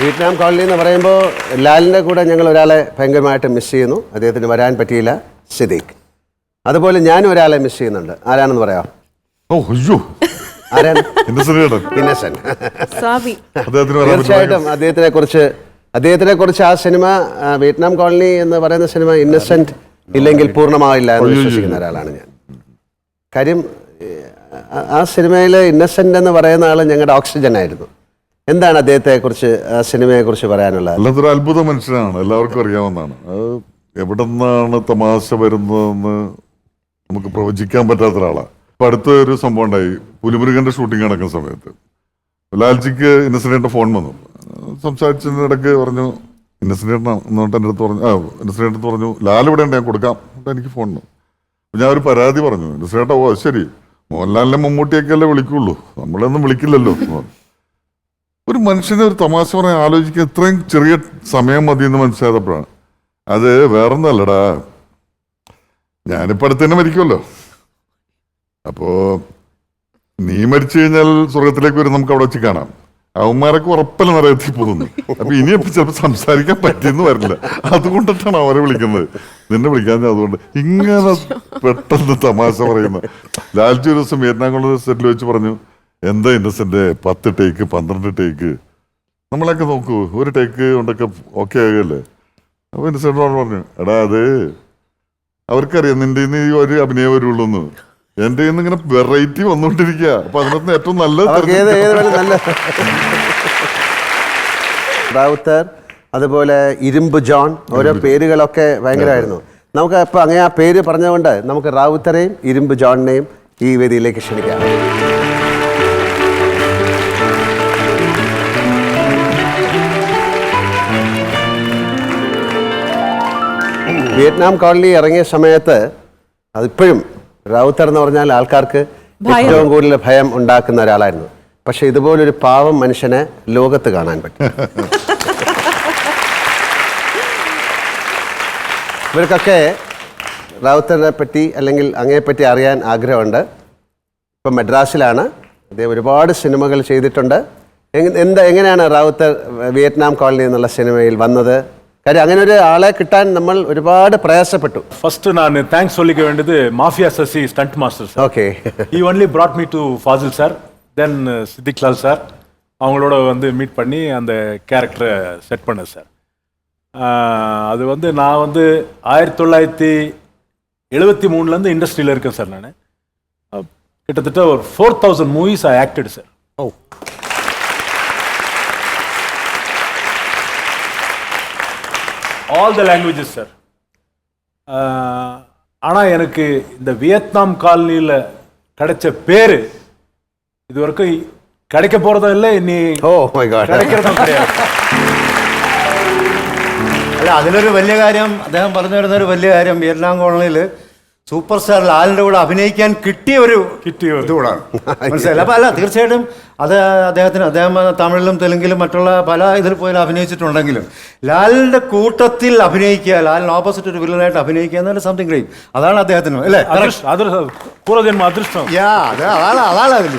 Vietnam colony എന്ന് പറയുമ്പോൾ ലാലിന്റെ കൂടെ ഞങ്ങൾ ഒരാളെ ഭയങ്കരമായിട്ട് മിസ് ചെയ്യുന്നു. അദ്ദേഹത്തിന് വരാൻ പറ്റിയില്ല. സിദ്ദീഖ്. അതുപോലെ ഞാനും ഒരാളെ മിസ് ചെയ്യുന്നുണ്ട്. ആരാണെന്ന് പറയാം ഓ അയ്യോ. ആരാണ്? സ്വാമി. തീർച്ചയായിട്ടും അദ്ദേഹത്തിനെ കുറിച്ച് അദ്ദേഹത്തിനെ കുറിച്ച് ആ സിനിമ വിയറ്റ്നാം കോളനി എന്ന് പറയുന്ന സിനിമ ഇന്നസെന്റ് ഇല്ലെങ്കിൽ പൂർണമാവില്ല എന്ന് വിശ്വസിക്കുന്ന ഒരാളാണ് ഞാൻ. കാര്യം ആ- ആ സിനിമയിൽ ഇന്നസെന്റ് എന്ന് പറയുന്ന ആൾ ഞങ്ങളുടെ ഓക്സിജൻ ആയിരുന്നു. എന്താണ് അദ്ദേഹത്തെ കുറിച്ച് ആ സിനിമയെ കുറിച്ച് പറയാനുള്ളത്? അല്ലാത്തൊരു അത്ഭുത മനുഷ്യനാണ്. എല്ലാവർക്കും അറിയാവുന്നതാണ്. എവിടെ നിന്നാണ് തമാശ വരുന്നതെന്ന് നമുക്ക് പ്രവചിക്കാൻ പറ്റാത്ത ഒരാളാണ്. ഇപ്പൊ അടുത്ത ഒരു സംഭവം ഉണ്ടായി. പുലിമുരുകന്റെ ഷൂട്ടിംഗ് നടക്കുന്ന സമയത്ത്. ലാൽജിക്ക് ഇന്നസെന്റിന്റെ ഫോൺ വന്നു. സംസാരിച്ചതിനിടയ്ക്ക് പറഞ്ഞു എന്നിട്ട് എന്റെ അടുത്ത് പറഞ്ഞു ആ ഇന്നസെന്റ് അടുത്ത് പറഞ്ഞു ലാൽ ഇവിടെ ഉണ്ട് ഞാൻ കൊടുക്കാം. എന്നിട്ട് എനിക്ക് ഫോൺ വന്നു. ഞാൻ ഒരു പരാതി പറഞ്ഞു. ഇന്നസെന്റ് ഓ ശരി. മോഹൻലാലിനെ മമ്മൂട്ടിയൊക്കെ അല്ലേ വിളിക്കുള്ളൂ? നമ്മളൊന്നും വിളിക്കില്ലല്ലോ. ഒരു മനുഷ്യനെ ഒരു തമാശ പറയാൻ ആലോചിക്കുക ഇത്രയും ചെറിയ സമയം മതി എന്ന് മനസ്സിലായപ്പോഴാണ്. അത് വേറൊന്നല്ലടാ. ഞാനിപ്പോ അടുത്ത് തന്നെ മരിക്കുമല്ലോ. അപ്പോ നീ മരിച്ചു കഴിഞ്ഞാൽ സ്വർഗത്തിലേക്ക് വരും നമുക്ക് അവിടെ വെച്ച് കാണാം. അവന്മാരൊക്കെ ഉറപ്പല്ല നരകത്തിൽ പോകുന്നു. അപ്പൊ ഇനിയപ്പോ ചിലപ്പോ സംസാരിക്കാൻ പറ്റിയെന്ന് വരില്ല. അതുകൊണ്ടിട്ടാണ് അവരെ വിളിക്കുന്നത്. നിന്നെ വിളിക്കാൻ അതുകൊണ്ട് ഇങ്ങനെ പെട്ടെന്ന് തമാശ പറയുന്നു. ലാൽജി ഒരു ദിവസം വിയറ്റ്നാം സെറ്റിൽ വെച്ച് പറഞ്ഞു എന്താ ഇന്നസെന്റ് പത്ത് ടേക്ക് പന്ത്രണ്ട് ടേക്ക് നമ്മളൊക്കെ നോക്കൂ ഒരു ടേക്ക് കൊണ്ടൊക്കെ ഓക്കെ ആകല്ലേ അപ്പൊ ഇന്നസെന്റ് പറഞ്ഞു എടാ അത് അവർക്കറിയാം നിന്റെ ഈ ഒരു അഭിനയം വരുള്ളൂ എന്ന് എന്റെ ഇന്ന് ഇങ്ങനെ വെറൈറ്റി വന്നുകൊണ്ടിരിക്കുക അപ്പൊ അതിനകത്ത് ഏറ്റവും നല്ലത് അതുപോലെ ഇരുമ്പ് ജോൺ ഓരോ പേരുകളൊക്കെ ഭയങ്കരമായിരുന്നു. നമുക്ക് ഇപ്പൊ അങ്ങനെ ആ പേര് പറഞ്ഞതുകൊണ്ട് നമുക്ക് റാവുത്തരെയും ഇരുമ്പ് ജോണിനെയും ഈ വേദിയിലേക്ക് ക്ഷണിക്കാം. വിയറ്റ്നാം കോളനി ഇറങ്ങിയ സമയത്ത് അതിപ്പോഴും റൗത്തർ എന്ന് പറഞ്ഞാൽ ആൾക്കാർക്ക്. ഏറ്റവും കൂടുതൽ ഭയം ഉണ്ടാക്കുന്ന ഒരാളായിരുന്നു. പക്ഷെ ഇതുപോലൊരു പാവം മനുഷ്യനെ ലോകത്ത് കാണാൻ പറ്റും. ഇവർക്കൊക്കെ റാവുത്തറിനെ പറ്റി അല്ലെങ്കിൽ അങ്ങയെപ്പറ്റി അറിയാൻ ആഗ്രഹമുണ്ട്. ഇപ്പം മദ്രാസിലാണ്. അദ്ദേഹം ഒരുപാട് സിനിമകൾ ചെയ്തിട്ടുണ്ട്. എന്താ എങ്ങനെയാണ് റാവുത്തർ വിയറ്റ്നാം കോളനി എന്നുള്ള സിനിമയിൽ വന്നത്? കാര്യം അങ്ങനെ ഒരു ആളെ കിട്ടാൻ നമ്മൾ ഒരുപാട് പ്രയാസപ്പെട്ടു ஃபர்ஸ்ட் நான் தேங்க்ஸ் சொல்லிக்க வேண்டியது mafia Sasi stunt master sir okay he only brought me to Fasil sir then Siddique Lal sir அவங்களோட வந்து மீட் பண்ணி அந்த கேரக்டரை செட் பண்ணேன் சார் அது வந்து நான் வந்து ஆயிரத்தி தொள்ளாயிரத்தி எழுபத்தி மூணுலேருந்து இண்டஸ்ட்ரியில் இருக்கேன் சார் நான் கிட்டத்தட்ட ஒரு four thousand movies I acted sir O all the languages sir ஆனால் எனக்கு இந்த வியட்நாம் காலனியில் கிடைச்ச பேர் இது வரைக்கும் கிடைக்க போகிறதும் இல்லை இனி ഓ മൈ ഗോഡ് கிடைக்கிறதும் கிடையாது അല്ല അതിലൊരു വലിയ കാര്യം അദ്ദേഹം പറഞ്ഞു വരുന്ന ഒരു വലിയ കാര്യം വിയറ്റ്നാം കോളനിയിൽ സൂപ്പർ സ്റ്റാർ ലാലിന്റെ കൂടെ അഭിനയിക്കാൻ കിട്ടിയ ഒരു കിട്ടിയ ഇതുകൂടാണ്. മനസ്സിലായില്ല? അപ്പൊ അല്ല തീർച്ചയായിട്ടും അത് അദ്ദേഹത്തിന് അദ്ദേഹം തമിഴിലും തെലുങ്കിലും മറ്റുള്ള പല ഇതിൽ പോയി അഭിനയിച്ചിട്ടുണ്ടെങ്കിലും ലാലിന്റെ കൂട്ടത്തിൽ അഭിനയിക്കുക ലാലിന് ഓപ്പോസിറ്റ് ഒരു വില്ലനായിട്ട് അഭിനയിക്കുക എന്നല്ല സംതിങ് കഴിയും അതാണ് അദ്ദേഹത്തിന് അല്ലേ? അതാണ് അതാണ് അതിൽ